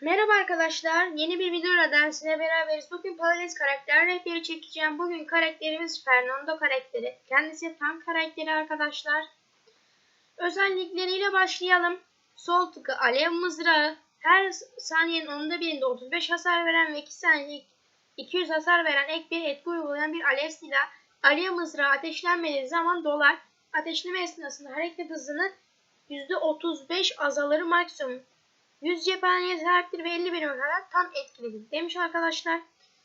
Merhaba arkadaşlar. Yeni bir videoda dersiyle beraberiz. Bugün Palace karakter rehberi çekeceğim. Bugün karakterimiz Fernando karakteri. Kendisi tank karakteri arkadaşlar. Özellikleriyle başlayalım. Sol tıkı alev mızrağı. Her saniyenin onda birinde 35 hasar veren ve 2 saniye 200 hasar veren ek bir etki uygulayan bir alev silah. Alev mızrağı ateşlenmediği zaman dolar. Ateşleme esnasında hareket hızını %35 azalır maksimum. 100 cephaneye sahiptir ve 50 birime kadar tam etkilidir demiş arkadaşlar.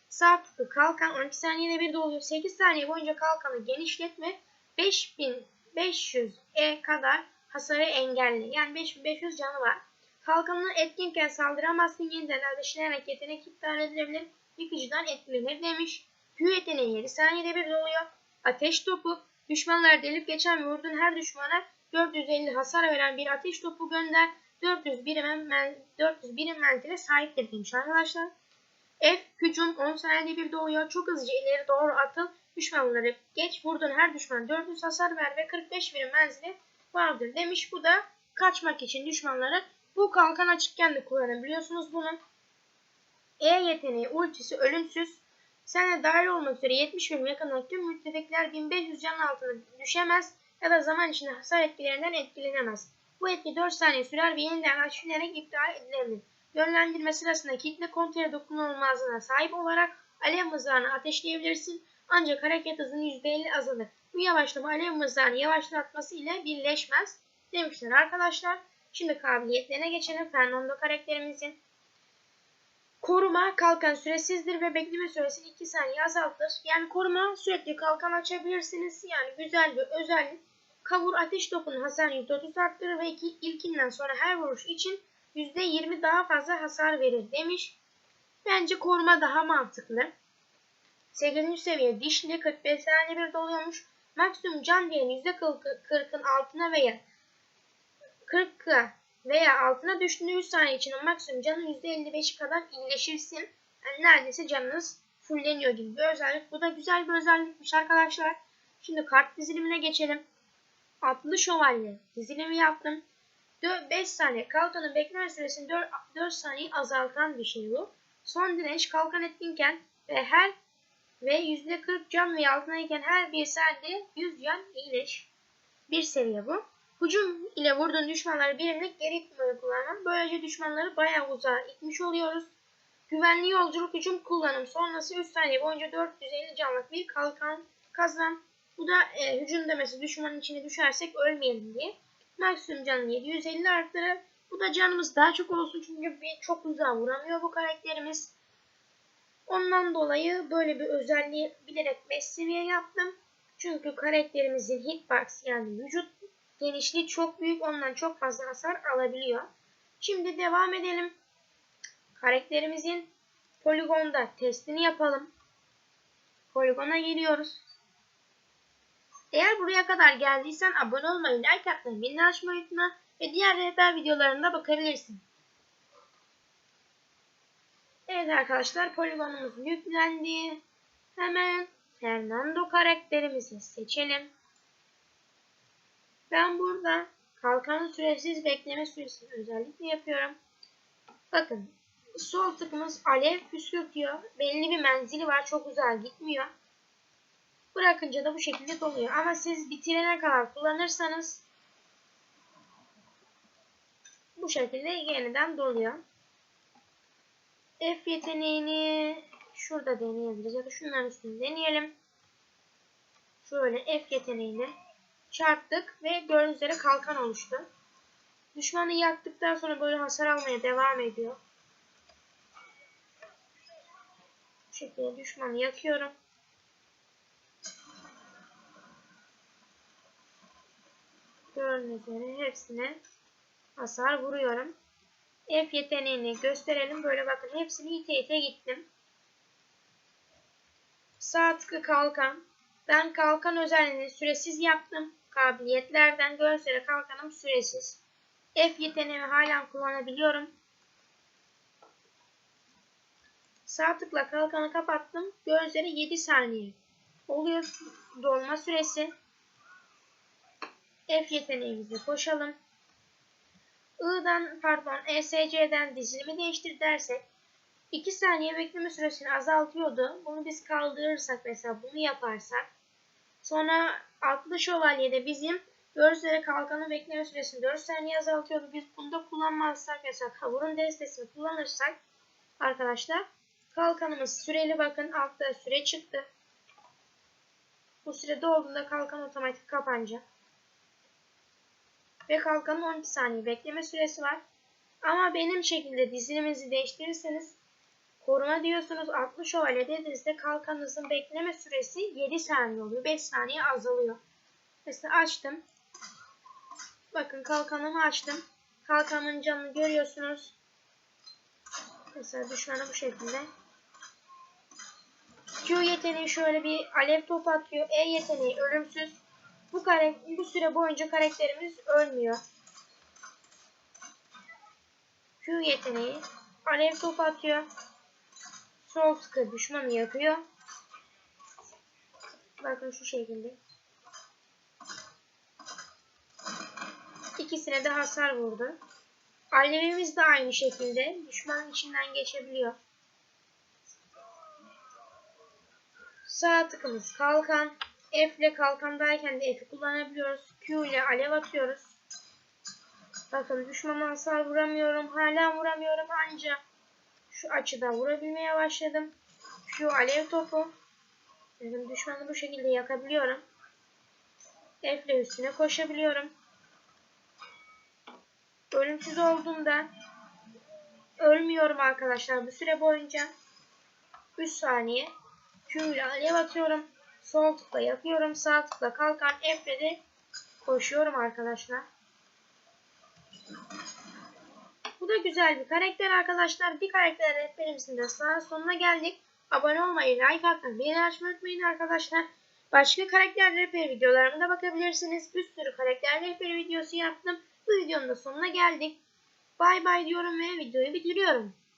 Sağ tıklı kalkan 12 saniyede bir doluyor. 8 saniye boyunca kalkanı genişletme 5500'e kadar hasarı engelli. Yani 5500 canı var. Kalkanını etkinken saldıramazsın yeniden ateşlenerek yetenek iptal edilebilir. Yıkıcıdan etkilenir demiş. Q yeteneği 7 saniyede bir doluyor. Ateş topu düşmanlar delip geçen ve vurduğun her düşmana 450 hasar veren bir ateş topu gönder. 400 birim, men, 400 birim menzile sahiptir demiş arkadaşlar. F hücum 10 saniyede bir doğuyor. Çok hızlıca ileri doğru atıl. Düşmanları geç. Vurduğun her düşman 400 hasar ver ve 45 birim menzili vardır demiş. Bu da kaçmak için düşmanları bu kalkan açıkken de kullanabiliyorsunuz bunu. E yeteneği ultisi ölümsüz. Sen de dahil olmak üzere 70 birim yakınlık tüm müttefikler 1500 canın altına düşemez ya da zaman içinde hasar etkilerinden etkilenemez. Bu etki 4 saniye sürer ve yeniden açılarak iptal edilebilir. Yönlendirme sırasında kitle kontrolü dokunulmazlığına sahip olarak alev mızrağını ateşleyebilirsin. Ancak hareket hızının %50 azalır. Bu yavaşlama alev mızrağını yavaşlatması ile birleşmez demişler arkadaşlar. Şimdi kabiliyetlerine geçelim. Fernando karakterimizin. Koruma kalkan süresizdir ve bekleme süresini 2 saniye azaltır. Yani koruma sürekli kalkan açabilirsiniz. Yani güzel bir özellik. Kavur ateş topunun hasarını %30 arttırır ve iki, ilkinden sonra her vuruş için %20 daha fazla hasar verir demiş. Bence koruma daha mantıklı. 8. seviye dişli 45 saniye bir doluyormuş. Maksimum can değerini %40'ın altına veya 40'a veya altına düştüğünde 100 saniye içinde maksimum canın %55'i kadar iyileşirsin. Yani neredeyse canınız fulleniyor gibi bir özellik. Bu da güzel bir özellikmiş arkadaşlar. Şimdi kart dizilimine geçelim. Atlı şövalye dizilimi yaptım. 5 saniye kalkanın bekleme süresini 4, 4 saniye azaltan bir şey bu. Son direnç kalkan etkinken ve her ve %40 can ve altındayken her bir saniyede 100 can iyileş. Bir seviye bu. Hücum ile vurduğun düşmanları birimlik geri kullanmam. Böylece düşmanları bayağı uzağa itmiş oluyoruz. Güvenli yolculuk hücum kullanım sonrası 3 saniye boyunca 450 canlık bir kalkan kazan. Bu da e, hücum demesi düşmanın içine düşersek ölmeyelim diye. Maksimum canını 750 arttırır. Bu da canımız daha çok olsun çünkü bir çok uzağa vuramıyor bu karakterimiz. Ondan dolayı böyle bir özelliği bilerek 5 seviye yaptım. Çünkü karakterimizin hitbox yani vücut genişliği çok büyük. Ondan çok fazla hasar alabiliyor. Şimdi devam edelim. Karakterimizin poligonda testini yapalım. Poligona geliyoruz. Eğer buraya kadar geldiysen abone olmayı, like atmayı, bildirim açmayı unutma ve diğer rehber videolarında bakabilirsin. Evet arkadaşlar poligonumuz yüklendi. Hemen Fernando karakterimizi seçelim. Ben burada kalkanın süresiz bekleme süresini özellikle yapıyorum. Bakın sol tıkımız alev püskürtüyor. Belli bir menzili var. Çok uzağa gitmiyor. Bırakınca da bu şekilde doluyor. Ama siz bitirene kadar kullanırsanız bu şekilde yeniden doluyor. F yeteneğini şurada deneyebiliriz ya da şunların üstünde deneyelim. Şöyle F yeteneğini çarptık ve gördüğünüz üzere kalkan oluştu. Düşmanı yaktıktan sonra böyle hasar almaya devam ediyor. Bu şekilde düşmanı yakıyorum. Üzere hepsine hasar vuruyorum. F yeteneğini gösterelim. Böyle bakın hepsini ite ite gittim. Sağ tıkı kalkan. Ben kalkan özelliğini süresiz yaptım. Kabiliyetlerden görsele kalkanım süresiz. F yeteneğimi hala kullanabiliyorum. Sağ tıkla kalkanı kapattım. Gözleri 7 saniye. Oluyor dolma süresi. F yeteneğimize koşalım. I'dan pardon ESC'den dizilimi değiştir dersek 2 saniye bekleme süresini azaltıyordu. Bunu biz kaldırırsak mesela bunu yaparsak sonra atlı şövalyede bizim 4 üzeri kalkanın bekleme süresini 4 saniye azaltıyordu. Biz bunu da kullanmazsak mesela kavurun destesini kullanırsak arkadaşlar kalkanımız süreli bakın altta süre çıktı. Bu süre dolduğunda kalkan otomatik kapanacak. Ve kalkanın 12 saniye bekleme süresi var. Ama benim şekilde diziliminizi değiştirirseniz koruma diyorsunuz 60 şövalye dediğinizde kalkanınızın bekleme süresi 7 saniye oluyor. 5 saniye azalıyor. Mesela açtım. Bakın kalkanımı açtım. Kalkanın canını görüyorsunuz. Mesela düşmanı bu şekilde. Q yeteneği şöyle bir alev top atıyor. E yeteneği ölümsüz. Bu, kare, bu süre boyunca karakterimiz ölmüyor. Q yeteneği alev top atıyor. Sol tıkı düşmanı yakıyor. Bakın şu şekilde. İkisine de hasar vurdu. Alevimiz de aynı şekilde düşmanın içinden geçebiliyor. Sağ tıkımız kalkan. F ile kalkandayken de F'i kullanabiliyoruz. Q ile alev atıyoruz. Bakın düşmana hasar vuramıyorum. Hala vuramıyorum ancak şu açıda vurabilmeye başladım. Q alev topu. Bakın düşmanı bu şekilde yakabiliyorum. F ile üstüne koşabiliyorum. Ölümsüz olduğunda ölmüyorum arkadaşlar bu süre boyunca. 3 saniye Q ile alev atıyorum. Sol tıkla yakıyorum. Sağ tıkla kalkan F'le koşuyorum arkadaşlar. Bu da güzel bir karakter arkadaşlar. Bir karakter rehberimizin de sonuna geldik. Abone olmayı, like atmayı, beğeni açmayı unutmayın arkadaşlar. Başka karakter rehberi videolarıma da bakabilirsiniz. Bir sürü karakter rehberi videosu yaptım. Bu videonun da sonuna geldik. Bay bay diyorum ve videoyu bitiriyorum.